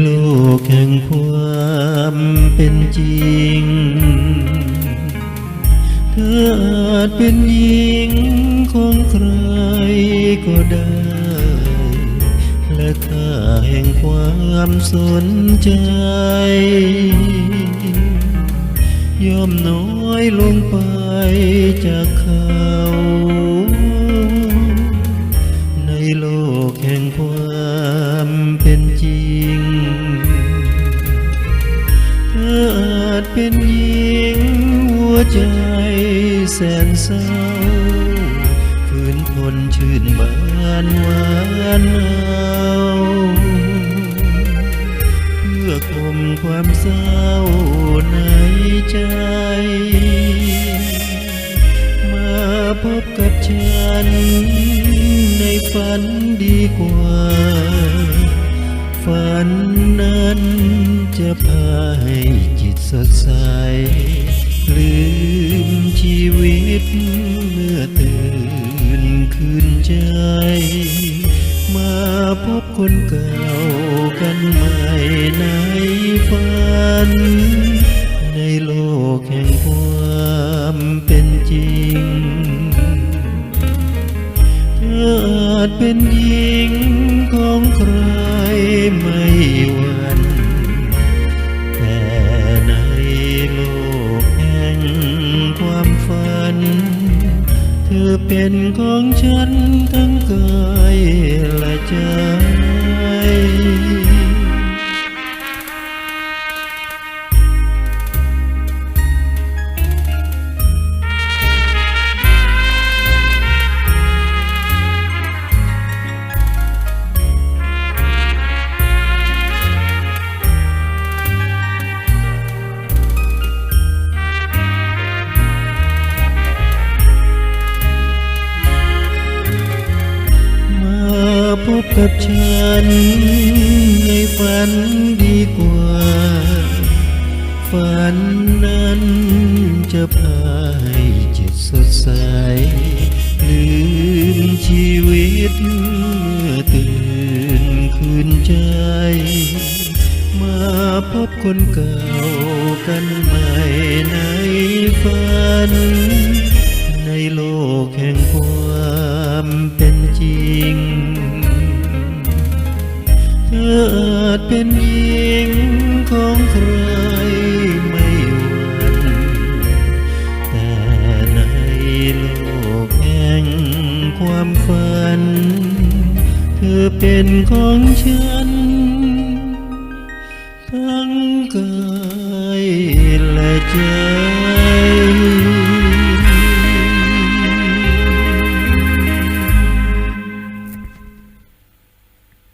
โลกแห่งความเป็นจริง เธออาจเป็นหญิงของใครก็ได้ และค่าแห่งความสนใจ ย่อมน้อยลงไปจากเขา อาจเป็นหญิงหัวใจแสนเศร้าคืนทนชื่นบานหวานเอาเพื่อคมความเศร้าในใจ มาพบกับฉันในฝันดีกว่าฝันนั้นจะพาให้ สดใส ลืมชีวิตเมื่อตื่นคืนใจ มาพบคนเก่ากันใหม่ในฝัน ในโลกแห่งความเป็นจริงเธออาจเป็นหญิงของใครไม่ เธอเป็นของฉันทั้งกายและใจ กับฉันในฝันดีกว่า ฝันนั้นจะพาให้จิตสดใส ลืมชีวิตเมื่อตื่นคืนใจ มาพบคนเก่ากันใหม่ในฝัน ในโลกแห่งความเป็นจริง อาจเป็นหญิงของใครไม่หวันแต่ในโลกแห่งความฝัน เธอเป็นของฉัน ทั้งกายและใจ